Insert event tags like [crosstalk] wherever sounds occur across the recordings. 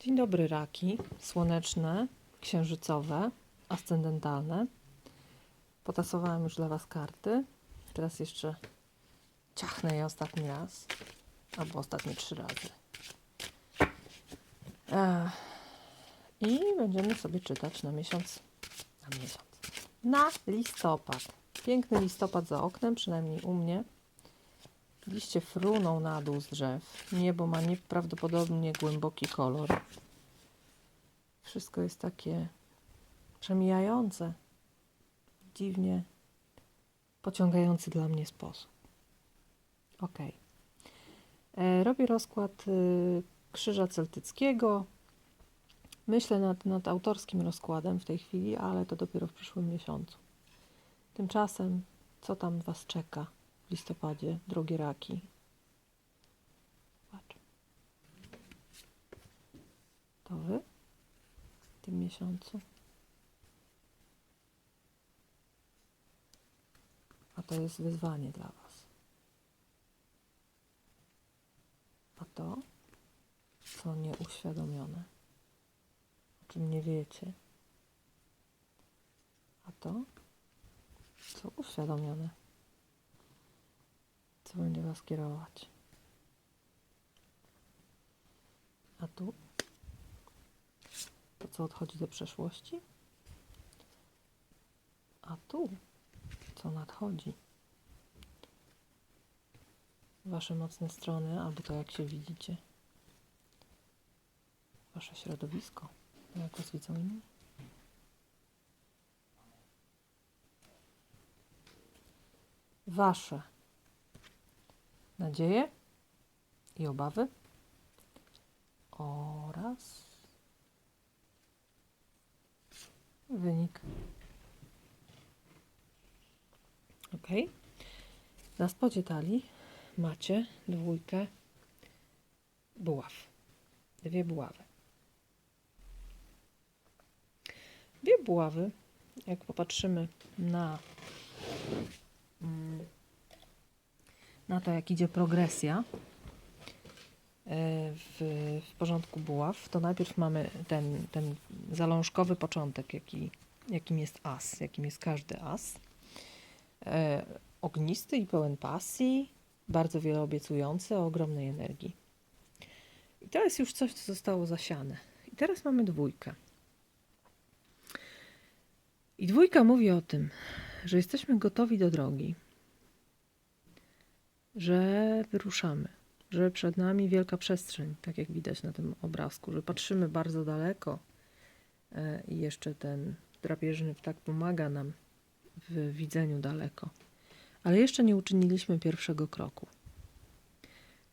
Dzień dobry, raki. Słoneczne, księżycowe, ascendentalne. Potasowałam już dla Was karty. Teraz jeszcze ciachnę je ostatni raz. Albo ostatnie trzy razy. I będziemy sobie czytać na miesiąc. Na miesiąc. Na listopad. Piękny listopad za oknem, przynajmniej u mnie. Liście fruną na dół z drzew. Niebo ma nieprawdopodobnie głęboki kolor. Wszystko jest takie przemijające. Dziwnie pociągający dla mnie sposób. Ok. E, robię rozkład y, krzyża celtyckiego. Myślę nad, nad autorskim rozkładem w tej chwili, ale to dopiero w przyszłym miesiącu. Tymczasem, co tam Was czeka listopadzie, drogie raki? Zobacz. To Wy w tym miesiącu? A to jest wyzwanie dla Was. A to, co nieuświadomione, o czym nie wiecie. A to, co uświadomione, co będzie Was kierować. A tu, to co odchodzi do przeszłości, a tu, co nadchodzi. Wasze mocne strony, albo to jak się widzicie. Wasze środowisko, jak was widzą inni. Wasze nadzieje i obawy oraz wynik. Ok. Na spodzie talii macie dwójkę buław. Dwie buławy. Dwie buławy, jak popatrzymy na, mm, na to, jak idzie progresja e, w, w porządku buław, to najpierw mamy ten, ten zalążkowy początek, jaki, jakim jest as, jakim jest każdy as. E, ognisty i pełen pasji, bardzo wieloobiecujący, o ogromnej energii. I to jest już coś, co zostało zasiane. I teraz mamy dwójkę. I dwójka mówi o tym, że jesteśmy gotowi do drogi, że wyruszamy, że przed nami wielka przestrzeń, tak jak widać na tym obrazku, że patrzymy bardzo daleko e, i jeszcze ten drapieżny ptak pomaga nam w widzeniu daleko. Ale jeszcze nie uczyniliśmy pierwszego kroku.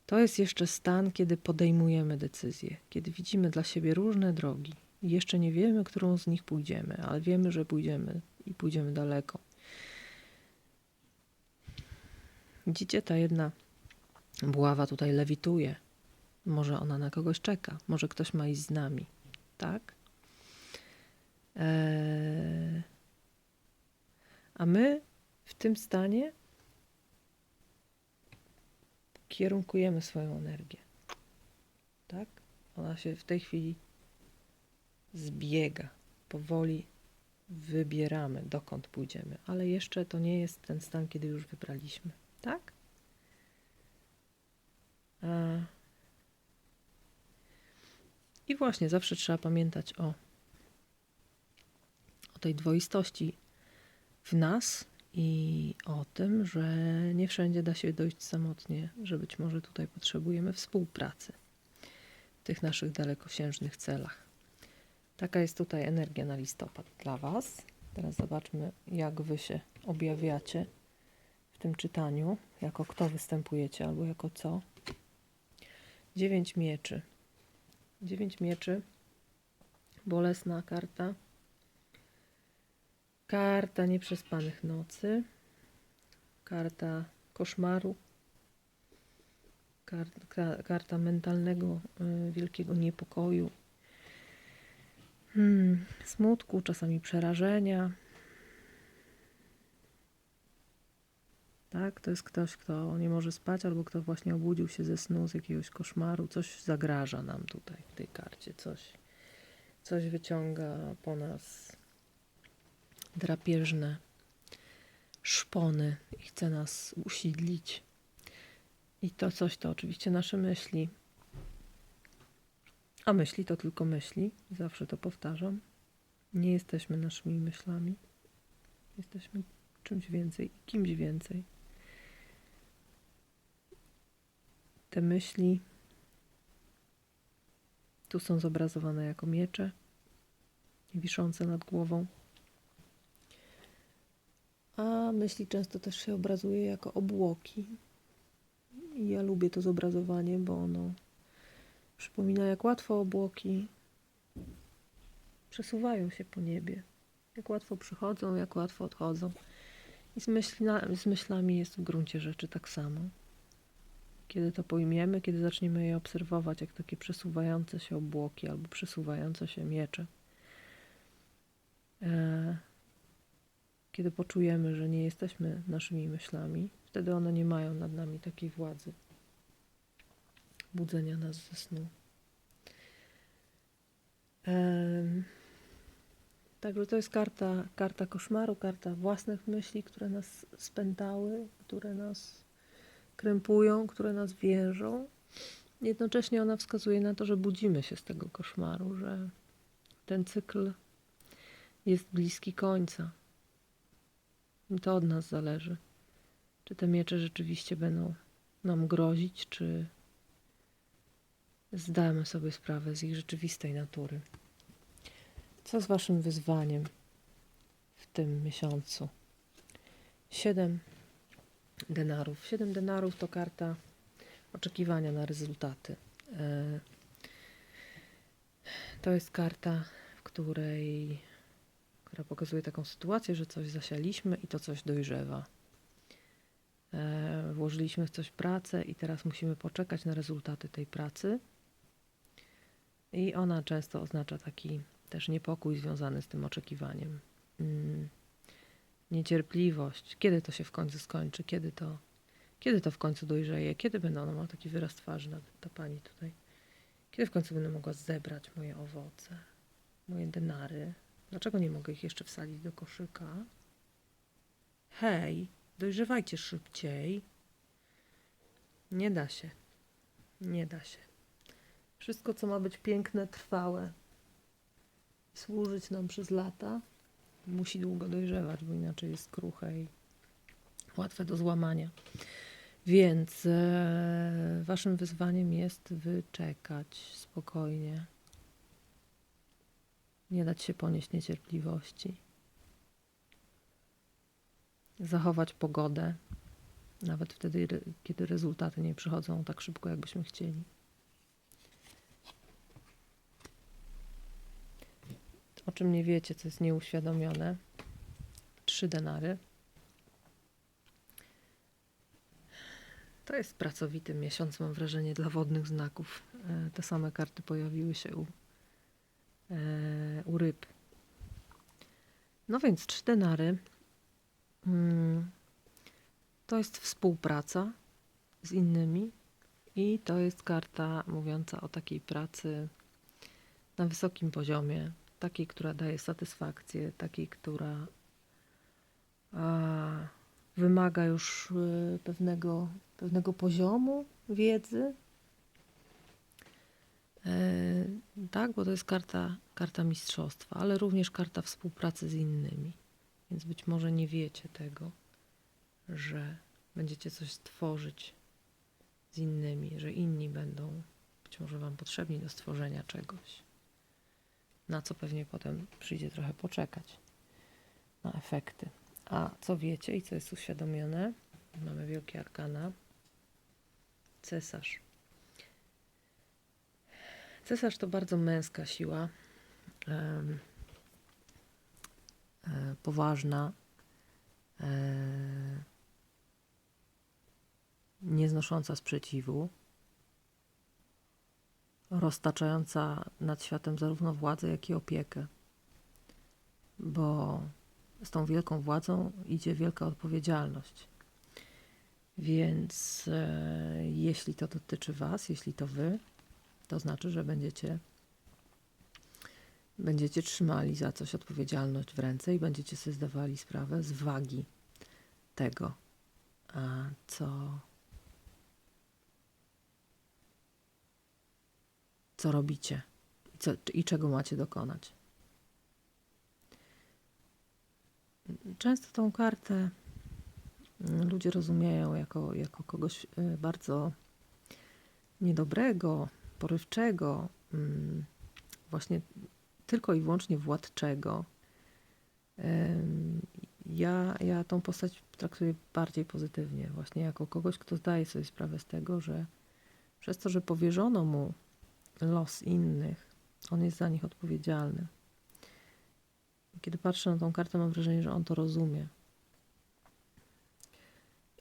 To jest jeszcze stan, kiedy podejmujemy decyzje, kiedy widzimy dla siebie różne drogi. I jeszcze nie wiemy, którą z nich pójdziemy, ale wiemy, że pójdziemy i pójdziemy daleko. Widzicie, ta jedna buława tutaj lewituje. Może ona na kogoś czeka, może ktoś ma iść z nami, tak? Eee... A my w tym stanie kierunkujemy swoją energię. Tak? Ona się w tej chwili zbiega. Powoli wybieramy, dokąd pójdziemy, ale jeszcze to nie jest ten stan, kiedy już wybraliśmy. Tak? A... I właśnie zawsze trzeba pamiętać o, o tej dwoistości w nas i o tym, że nie wszędzie da się dojść samotnie, że być może tutaj potrzebujemy współpracy w tych naszych dalekosiężnych celach. Taka jest tutaj energia na listopad dla Was. Teraz zobaczmy, jak Wy się objawiacie w tym czytaniu, jako kto występujecie albo jako co. Dziewięć mieczy. Dziewięć mieczy. Bolesna karta. Karta nieprzespanych nocy. Karta koszmaru. Karta, karta mentalnego y, wielkiego niepokoju. Hmm, smutku, czasami przerażenia. Tak, to jest ktoś, kto nie może spać, albo kto właśnie obudził się ze snu, z jakiegoś koszmaru. Coś zagraża nam tutaj w tej karcie. coś, coś wyciąga po nas drapieżne szpony i chce nas usidlić. I to coś to oczywiście nasze myśli. A myśli to tylko myśli, zawsze to powtarzam. Nie jesteśmy naszymi myślami. Jesteśmy czymś więcej, kimś więcej. Te myśli tu są zobrazowane jako miecze wiszące nad głową. A myśli często też się obrazuje jako obłoki. I ja lubię to zobrazowanie, bo ono przypomina, jak łatwo obłoki przesuwają się po niebie. Jak łatwo przychodzą, jak łatwo odchodzą. I z, z myślami jest w gruncie rzeczy tak samo. Kiedy to pojmiemy, kiedy zaczniemy je obserwować, jak takie przesuwające się obłoki albo przesuwające się miecze. E, kiedy poczujemy, że nie jesteśmy naszymi myślami, wtedy one nie mają nad nami takiej władzy budzenia nas ze snu. Em, Także to jest karta, karta koszmaru, karta własnych myśli, które nas spętały, które nas krępują, które nas więżą. Jednocześnie ona wskazuje na to, że budzimy się z tego koszmaru, że ten cykl jest bliski końca. I to od nas zależy. Czy te miecze rzeczywiście będą nam grozić, czy zdamy sobie sprawę z ich rzeczywistej natury. Co z Waszym wyzwaniem w tym miesiącu? Siedem denarów. Siedem denarów to karta oczekiwania na rezultaty. E, To jest karta, w której, która pokazuje taką sytuację, że coś zasialiśmy i to coś dojrzewa. E, Włożyliśmy w coś pracę i teraz musimy poczekać na rezultaty tej pracy. I ona często oznacza taki też niepokój związany z tym oczekiwaniem. Niecierpliwość. Kiedy to się w końcu skończy? Kiedy to, kiedy to w końcu dojrzeje? Kiedy będę, ona ma taki wyraz twarzy, nawet ta pani tutaj. Kiedy w końcu będę mogła zebrać moje owoce, moje denary? Dlaczego nie mogę ich jeszcze wsadzić do koszyka? Hej, dojrzewajcie szybciej. Nie da się. Nie da się. Wszystko, co ma być piękne, trwałe, służyć nam przez lata, musi długo dojrzewać, bo inaczej jest kruche i łatwe do złamania. Więc e, waszym wyzwaniem jest wyczekać spokojnie. Nie dać się ponieść niecierpliwości. Zachować pogodę, nawet wtedy, kiedy rezultaty nie przychodzą tak szybko, jakbyśmy chcieli. O czym nie wiecie, co jest nieuświadomione. Trzy denary. To jest pracowity miesiąc, mam wrażenie, dla wodnych znaków. E, Te same karty pojawiły się u, e, u ryb. No więc trzy denary. Mm, To jest współpraca z innymi i to jest karta mówiąca o takiej pracy na wysokim poziomie, takiej, która daje satysfakcję, takiej, która wymaga już y, pewnego, pewnego poziomu wiedzy. E, tak, bo to jest karta, karta mistrzostwa, ale również karta współpracy z innymi. Więc być może nie wiecie tego, że będziecie coś stworzyć z innymi, że inni będą być może Wam potrzebni do stworzenia czegoś na co pewnie potem przyjdzie trochę poczekać na efekty. A co wiecie i co jest uświadomione? Mamy wielkie arkana. Cesarz. Cesarz to bardzo męska siła. e, poważna. E, nieznosząca sprzeciwu roztaczająca nad światem zarówno władzę, jak i opiekę. Bo z tą wielką władzą idzie wielka odpowiedzialność. Więc e, jeśli to dotyczy Was, jeśli to Wy, to znaczy, że będziecie będziecie trzymali za coś odpowiedzialność w ręce i będziecie sobie zdawali sprawę z wagi tego, a co, co robicie i, co, i czego macie dokonać. Często tą kartę mm, ludzie rozumieją jako, jako kogoś y, bardzo niedobrego, porywczego, mm, właśnie tylko i wyłącznie władczego. Ja, ja tą postać traktuję bardziej pozytywnie, właśnie jako kogoś, kto zdaje sobie sprawę z tego, że przez to, że powierzono mu los innych, on jest za nich odpowiedzialny. Kiedy patrzę na tą kartę, mam wrażenie, że on to rozumie.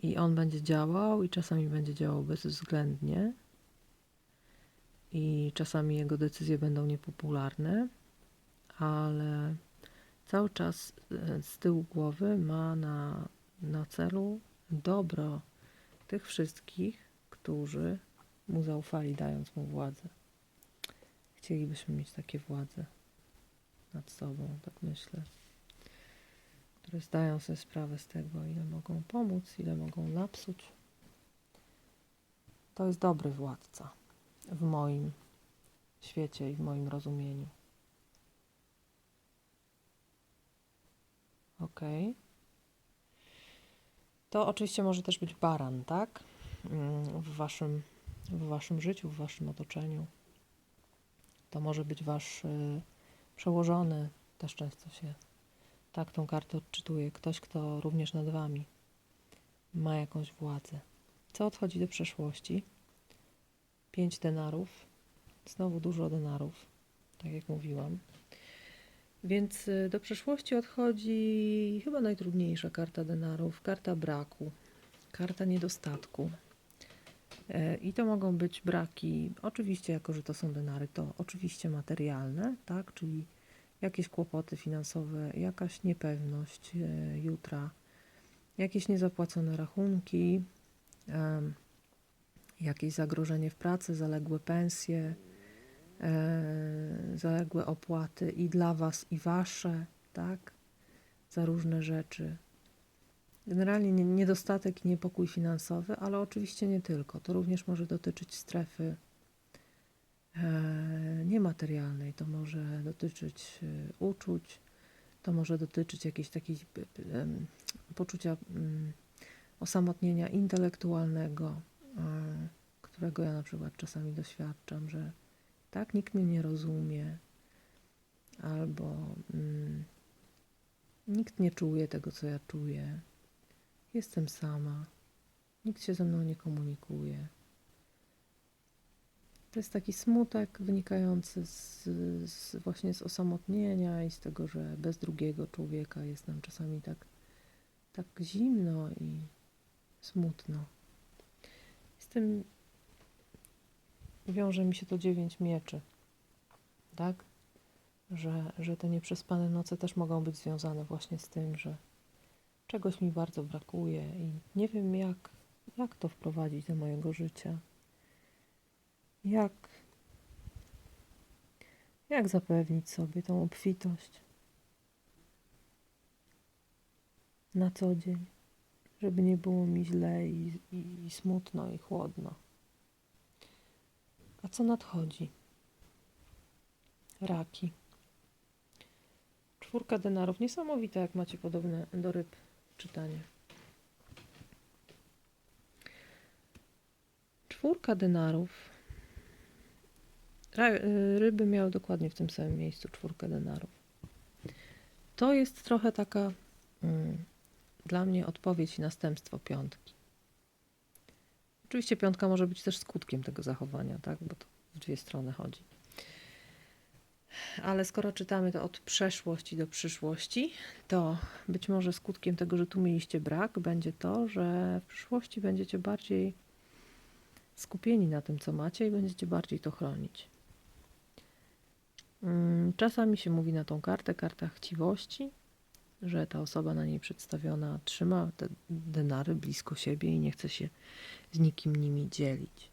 I on będzie działał, i czasami będzie działał bezwzględnie, i czasami jego decyzje będą niepopularne, ale cały czas e, z tyłu głowy ma na, na celu dobro tych wszystkich, którzy mu zaufali, dając mu władzę. Chcielibyśmy mieć takie władze nad sobą, tak myślę, które zdają sobie sprawę z tego, ile mogą pomóc, ile mogą napsuć. To jest dobry władca w moim świecie i w moim rozumieniu. Ok. To oczywiście może też być baran, tak? Mm, W waszym, w waszym życiu, w waszym otoczeniu. To może być wasz y, przełożony, też często się tak tą kartę odczytuje. Ktoś, kto również nad wami ma jakąś władzę. Co odchodzi do przeszłości? Pięć denarów. Znowu dużo denarów, tak jak mówiłam. Więc y, do przeszłości odchodzi chyba najtrudniejsza karta denarów, karta braku, karta niedostatku. E, I to mogą być braki, oczywiście, jako że to są denary, to oczywiście materialne, tak? Czyli jakieś kłopoty finansowe, jakaś niepewność e, jutra, jakieś niezapłacone rachunki, jakieś zagrożenie w pracy, zaległe pensje, e, zaległe opłaty i dla Was, i Wasze, tak? Za różne rzeczy. Generalnie nie- niedostatek i niepokój finansowy, ale oczywiście nie tylko. To również może dotyczyć strefy e, niematerialnej, to może dotyczyć e, uczuć, to może dotyczyć jakiejś takiej poczucia mm, osamotnienia intelektualnego, e, którego ja na przykład czasami doświadczam, że tak, nikt mnie nie rozumie, albo mm, nikt nie czuje tego, co ja czuję. Jestem sama, nikt się ze mną nie komunikuje. To jest taki smutek wynikający z, z właśnie z osamotnienia i z tego, że bez drugiego człowieka jest nam czasami tak, tak zimno i smutno. Z tym wiąże mi się to dziewięć mieczy, tak? Że, że te nieprzespane noce też mogą być związane właśnie z tym, że czegoś mi bardzo brakuje i nie wiem jak, jak to wprowadzić do mojego życia. Jak, jak zapewnić sobie tą obfitość na co dzień, żeby nie było mi źle i, i, i smutno i chłodno. A co nadchodzi? Raki. Czwórka denarów. Niesamowite, jak macie podobne do ryb czytanie. Czwórka denarów. Y, Ryby miały dokładnie w tym samym miejscu czwórkę denarów. To jest trochę taka mm, dla mnie odpowiedź i następstwo piątki. Oczywiście piątka może być też skutkiem tego zachowania, tak? Bo to w dwie strony chodzi. Ale skoro czytamy to od przeszłości do przyszłości, to być może skutkiem tego, że tu mieliście brak, będzie to, że w przyszłości będziecie bardziej skupieni na tym, co macie i będziecie bardziej to chronić. Mm, Czasami się mówi na tą kartę, karta chciwości, że ta osoba na niej przedstawiona trzyma te denary blisko siebie i nie chce się z nikim nimi dzielić.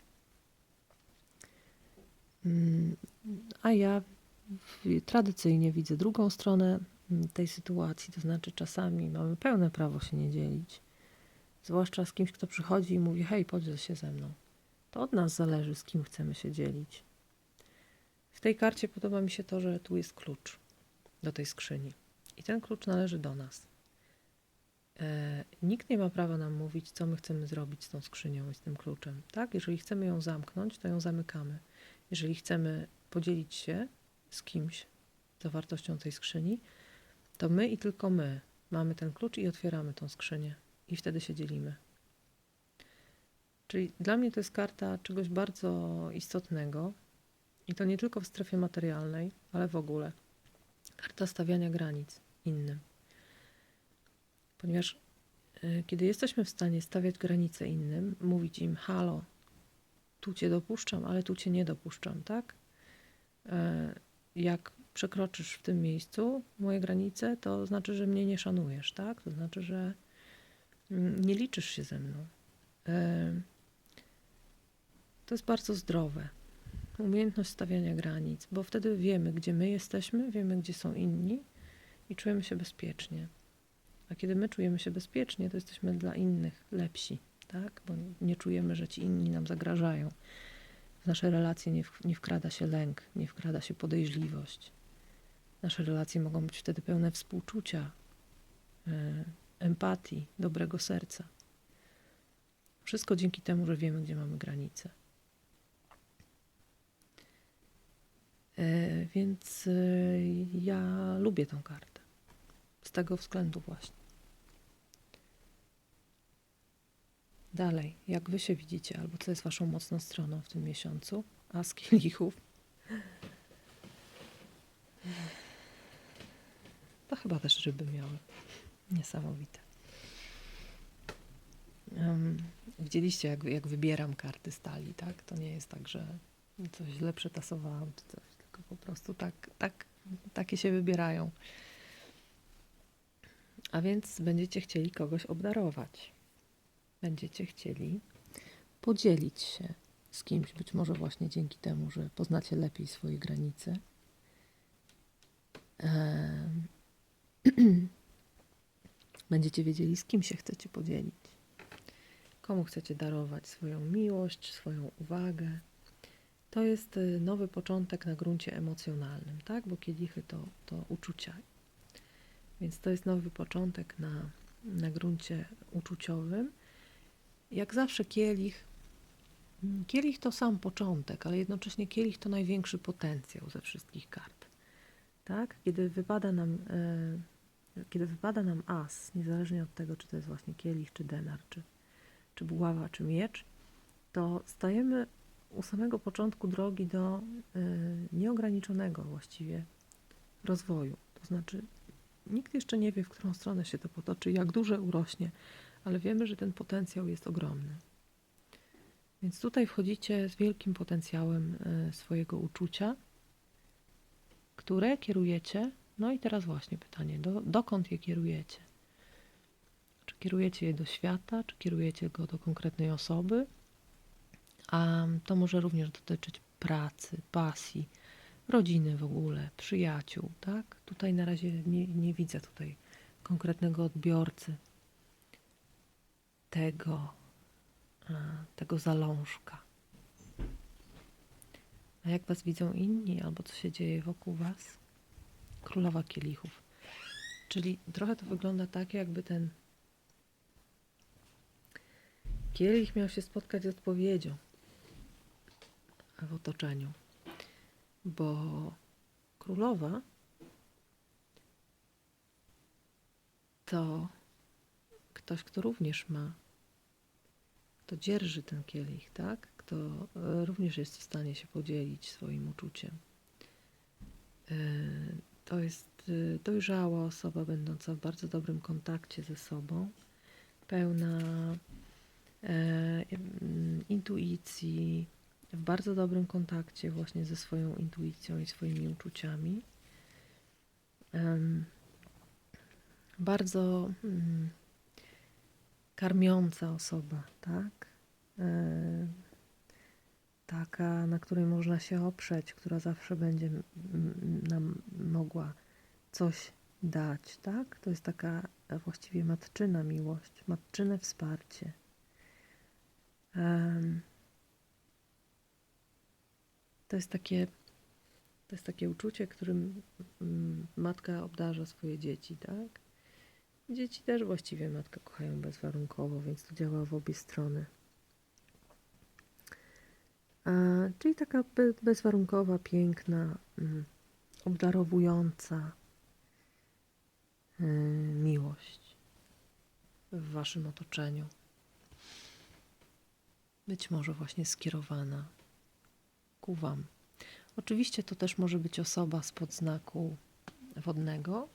Mm, A ja tradycyjnie widzę drugą stronę mm, tej sytuacji, to znaczy czasami mamy pełne prawo się nie dzielić. Zwłaszcza z kimś, kto przychodzi i mówi: Hej, podziel się ze mną. To od nas zależy, z kim chcemy się dzielić. W tej karcie podoba mi się to, że tu jest klucz do tej skrzyni. I ten klucz należy do nas. E, nikt nie ma prawa nam mówić, co my chcemy zrobić z tą skrzynią i z tym kluczem. Tak? Jeżeli chcemy ją zamknąć, to ją zamykamy. Jeżeli chcemy podzielić się z kimś zawartością tej skrzyni, to my i tylko my mamy ten klucz i otwieramy tą skrzynię. I wtedy się dzielimy. Czyli dla mnie to jest karta czegoś bardzo istotnego. I to nie tylko w strefie materialnej, ale w ogóle. Karta stawiania granic innym. Ponieważ y, kiedy jesteśmy w stanie stawiać granice innym, mówić im: Halo, tu cię dopuszczam, ale tu cię nie dopuszczam, tak? E, Jak przekroczysz w tym miejscu moje granice, to znaczy, że mnie nie szanujesz, tak? To znaczy, że mm, nie liczysz się ze mną. E, To jest bardzo zdrowe. Umiejętność stawiania granic, bo wtedy wiemy, gdzie my jesteśmy, wiemy, gdzie są inni i czujemy się bezpiecznie. A kiedy my czujemy się bezpiecznie, to jesteśmy dla innych lepsi, tak? Bo nie czujemy, że ci inni nam zagrażają. W nasze relacje nie, w, nie wkrada się lęk, nie wkrada się podejrzliwość. Nasze relacje mogą być wtedy pełne współczucia, e, empatii, dobrego serca. Wszystko dzięki temu, że wiemy, gdzie mamy granice. E, Więc e, ja lubię tą kartę. Z tego względu właśnie. Dalej, jak wy się widzicie, albo co jest waszą mocną stroną w tym miesiącu? A z kielichów? To chyba też ryby miały. Niesamowite. Em, widzieliście, jak, jak wybieram karty stali, tak? To nie jest tak, że coś źle przetasowałam, czy coś, tylko po prostu tak, tak, takie się wybierają. A więc będziecie chcieli kogoś obdarować. Będziecie chcieli podzielić się z kimś, być może właśnie dzięki temu, że poznacie lepiej swoje granice. [clears throat] Będziecie wiedzieli, z kim się chcecie podzielić. Komu chcecie darować swoją miłość, swoją uwagę. To jest y, nowy początek na gruncie emocjonalnym, tak? Bo kielichy to, to uczucia. Więc to jest nowy początek na, na gruncie uczuciowym. Jak zawsze kielich, mm, kielich to sam początek, ale jednocześnie kielich to największy potencjał ze wszystkich kart. Tak? Kiedy wypada nam, e, kiedy wypada nam as, niezależnie od tego, czy to jest właśnie kielich, czy denar, czy, czy buława, czy miecz, to stajemy u samego początku drogi do e, nieograniczonego właściwie rozwoju. To znaczy, nikt jeszcze nie wie, w którą stronę się to potoczy, jak duże urośnie, ale wiemy, że ten potencjał jest ogromny. Więc tutaj wchodzicie z wielkim potencjałem e, swojego uczucia, które kierujecie. No i teraz właśnie pytanie, do, dokąd je kierujecie? Czy kierujecie je do świata, czy kierujecie go do konkretnej osoby? A to może również dotyczyć pracy, pasji, rodziny w ogóle, przyjaciół, tak? Tutaj na razie nie, nie widzę tutaj konkretnego odbiorcy tego, a, tego zalążka. A jak was widzą inni, albo co się dzieje wokół was? Królowa kielichów. Czyli trochę to wygląda tak, jakby ten kielich miał się spotkać z odpowiedzią w otoczeniu. Bo królowa to ktoś, kto również ma, kto dzierży ten kielich, tak? Kto e, również jest w stanie się podzielić swoim uczuciem. E, To jest e, dojrzała osoba, będąca w bardzo dobrym kontakcie ze sobą, pełna intuicji, w bardzo dobrym kontakcie właśnie ze swoją intuicją i swoimi uczuciami. Bardzo mm, karmiąca osoba, tak? E, taka, na której można się oprzeć, która zawsze będzie nam mogła coś dać, tak? To jest taka e, właściwie matczyna miłość, matczyne wsparcie. To jest takie, to jest takie uczucie, którym matka obdarza swoje dzieci, tak? Dzieci też właściwie matkę kochają bezwarunkowo, więc to działa w obie strony. A, czyli taka be, bezwarunkowa, piękna, mm, obdarowująca y, miłość w waszym otoczeniu. Być może właśnie skierowana ku wam. Oczywiście to też może być osoba spod znaku wodnego.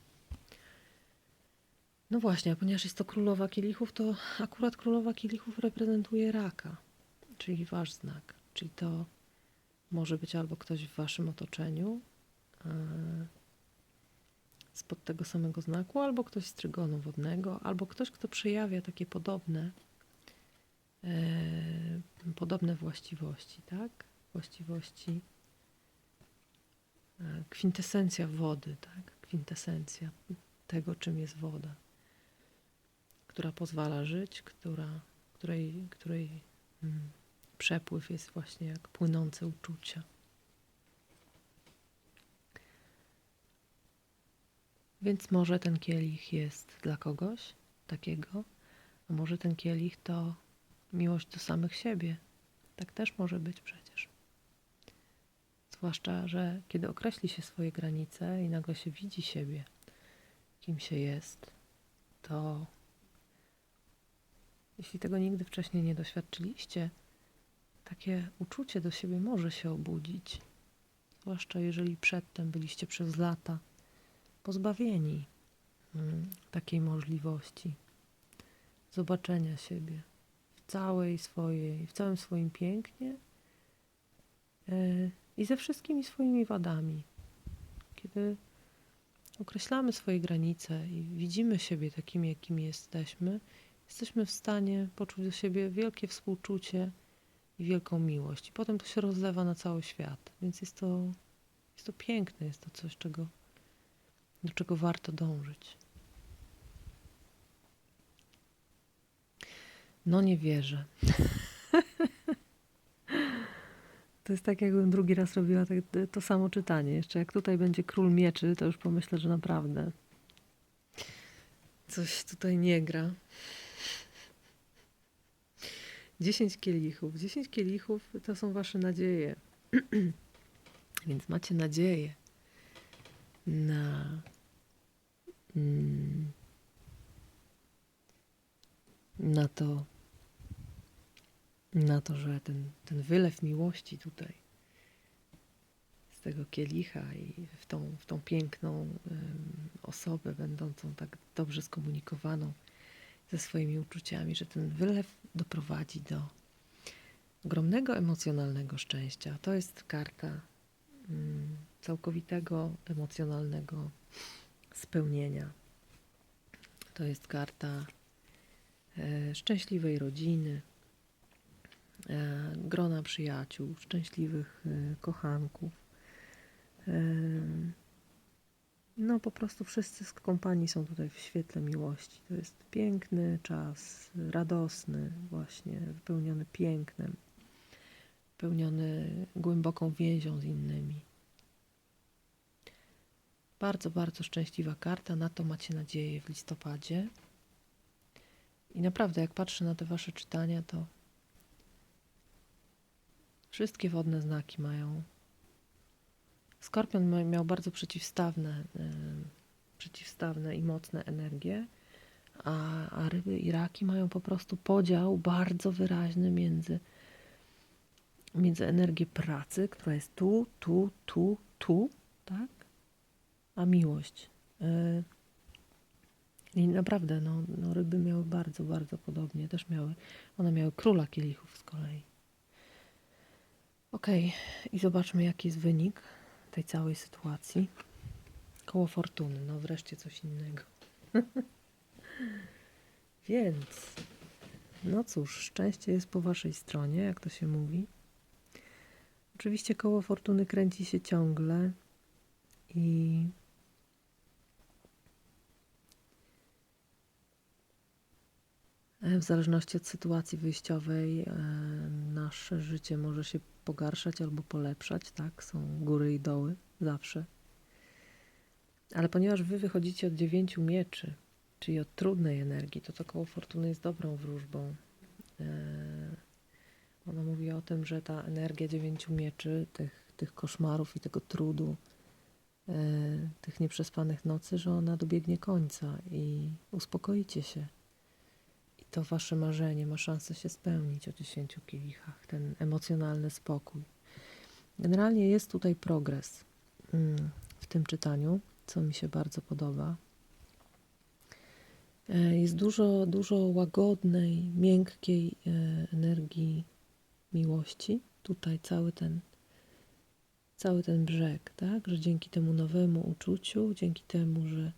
No właśnie, a ponieważ jest to królowa kielichów, to akurat królowa kielichów reprezentuje raka, czyli wasz znak. Czyli to może być albo ktoś w waszym otoczeniu e, spod tego samego znaku, albo ktoś z trygonu wodnego, albo ktoś, kto przejawia takie podobne, e, podobne właściwości, tak? Właściwości e, kwintesencja wody, tak? Kwintesencja tego, czym jest woda, która pozwala żyć, która, której, której mm, przepływ jest właśnie jak płynące uczucia. Więc może ten kielich jest dla kogoś takiego, a może ten kielich to miłość do samych siebie. Tak też może być przecież. Zwłaszcza, że kiedy określi się swoje granice i nagle się widzi siebie, kim się jest, to jeśli tego nigdy wcześniej nie doświadczyliście, takie uczucie do siebie może się obudzić. Zwłaszcza jeżeli przedtem byliście przez lata pozbawieni mm, takiej możliwości zobaczenia siebie w całej swojej, w całym swoim pięknie yy, i ze wszystkimi swoimi wadami. Kiedy określamy swoje granice i widzimy siebie takimi, jakimi jesteśmy, jesteśmy w stanie poczuć do siebie wielkie współczucie i wielką miłość. I potem to się rozlewa na cały świat. Więc jest to, jest to piękne, jest to coś, czego, do czego warto dążyć. No nie wierzę. [laughs] To jest tak, jakbym drugi raz robiła tak, to samo czytanie. Jeszcze jak tutaj będzie król mieczy, to już pomyślę, że naprawdę coś tutaj nie gra. Dziesięć kielichów. Dziesięć kielichów to są wasze nadzieje. [clears throat] Więc macie nadzieję na mm, na to na to, że ten, ten wylew miłości tutaj z tego kielicha i w tą, w tą piękną osobę będącą tak dobrze skomunikowaną ze swoimi uczuciami, że ten wylew doprowadzi do ogromnego emocjonalnego szczęścia. To jest karta mm, całkowitego emocjonalnego spełnienia. To jest karta e, szczęśliwej rodziny, e, grona przyjaciół, szczęśliwych e, kochanków. Po prostu wszyscy z kompanii są tutaj w świetle miłości. To jest piękny czas, radosny właśnie, wypełniony pięknem, wypełniony głęboką więzią z innymi. Bardzo, bardzo szczęśliwa karta. Na to macie nadzieję w listopadzie. I naprawdę, jak patrzę na te wasze czytania, to wszystkie wodne znaki mają Skorpion miał bardzo przeciwstawne, y, przeciwstawne i mocne energie, a, a ryby i raki mają po prostu podział bardzo wyraźny między, między energię pracy, która jest tu, tu, tu, tu, tak? A miłość. Y, I naprawdę, no, no, ryby miały bardzo, bardzo podobnie. Też miały, one miały króla kielichów z kolei. Okej, i zobaczmy, jaki jest wynik tej całej sytuacji. Koło fortuny, no wreszcie coś innego. [laughs] Więc, no cóż, szczęście jest po waszej stronie, jak to się mówi. Oczywiście koło fortuny kręci się ciągle i w zależności od sytuacji wyjściowej e, nasze życie może się pogarszać albo polepszać, tak? Są góry i doły zawsze. Ale ponieważ wy wychodzicie od dziewięciu mieczy, czyli od trudnej energii, to to koło fortuny jest dobrą wróżbą. E, Ona mówi o tym, że ta energia dziewięciu mieczy, tych, tych koszmarów i tego trudu, e, tych nieprzespanych nocy, że ona dobiegnie końca i uspokoicie się. To wasze marzenie ma szansę się spełnić o dziesięciu kielichach, ten emocjonalny spokój. Generalnie jest tutaj progres mm, w tym czytaniu, co mi się bardzo podoba. E, Jest dużo, dużo łagodnej, miękkiej e, energii miłości. Tutaj cały ten, cały ten brzeg, tak? Że dzięki temu nowemu uczuciu, dzięki temu, że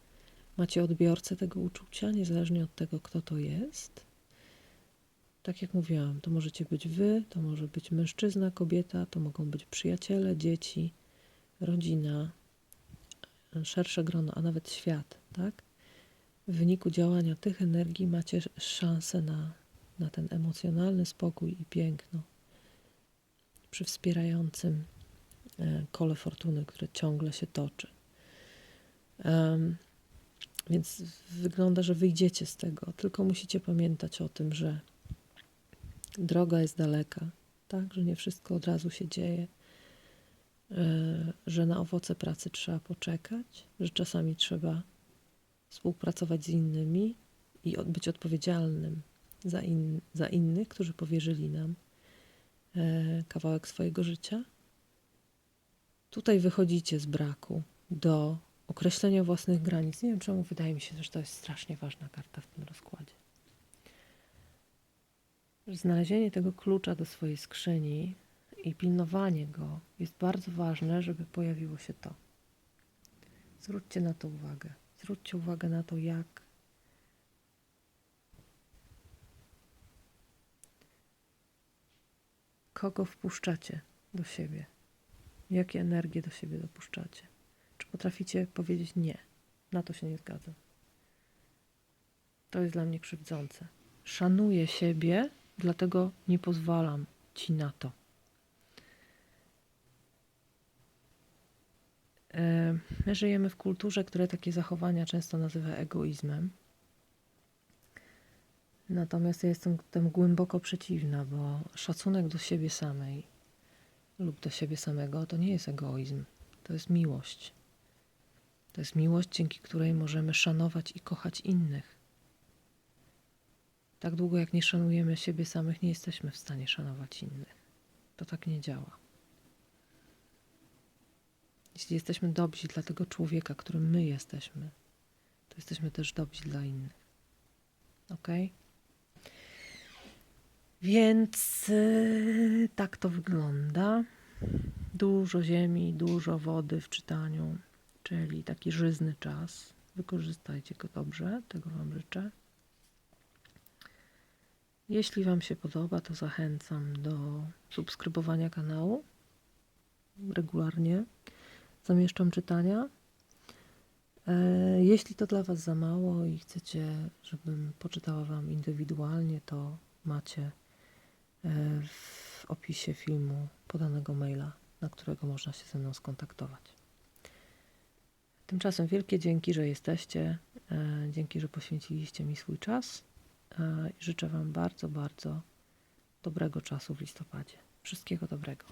macie odbiorcę tego uczucia, niezależnie od tego, kto to jest. Tak jak mówiłam, to możecie być wy, to może być mężczyzna, kobieta, to mogą być przyjaciele, dzieci, rodzina, szersze grono, a nawet świat, tak? W wyniku działania tych energii macie szansę na, na ten emocjonalny spokój i piękno przy wspierającym e, kole fortuny, które ciągle się toczy. Więc wygląda, że wyjdziecie z tego, tylko musicie pamiętać o tym, że droga jest daleka, tak, że nie wszystko od razu się dzieje, e, że na owoce pracy trzeba poczekać, że czasami trzeba współpracować z innymi i być odpowiedzialnym za, in, za innych, którzy powierzyli nam e, kawałek swojego życia. Tutaj wychodzicie z braku do określenia własnych granic. Nie wiem czemu, wydaje mi się, że to jest strasznie ważna karta w tym rozkładzie. Znalezienie tego klucza do swojej skrzyni i pilnowanie go jest bardzo ważne, żeby pojawiło się to. Zwróćcie na to uwagę. Zwróćcie uwagę na to, jak kogo wpuszczacie do siebie, jakie energie do siebie dopuszczacie. Potraficie powiedzieć nie, na to się nie zgadzam. To jest dla mnie krzywdzące. Szanuję siebie, dlatego nie pozwalam ci na to. E, My żyjemy w kulturze, która takie zachowania często nazywa egoizmem. Natomiast ja jestem temu głęboko przeciwna, bo szacunek do siebie samej lub do siebie samego to nie jest egoizm, to jest miłość. To jest miłość, dzięki której możemy szanować i kochać innych. Tak długo jak nie szanujemy siebie samych, nie jesteśmy w stanie szanować innych. To tak nie działa. Jeśli jesteśmy dobrzy dla tego człowieka, którym my jesteśmy, to jesteśmy też dobrzy dla innych. Ok? Więc yy, tak to wygląda. Dużo ziemi, dużo wody w czytaniu, czyli taki żyzny czas. Wykorzystajcie go dobrze, tego Wam życzę. Jeśli Wam się podoba, to zachęcam do subskrybowania kanału. Regularnie zamieszczam czytania. E, Jeśli to dla Was za mało i chcecie, żebym poczytała Wam indywidualnie, to macie e, w opisie filmu podanego maila, na którego można się ze mną skontaktować. Tymczasem wielkie dzięki, że jesteście. e, Dzięki, że poświęciliście mi swój czas. e, Życzę Wam bardzo, bardzo dobrego czasu w listopadzie. Wszystkiego dobrego.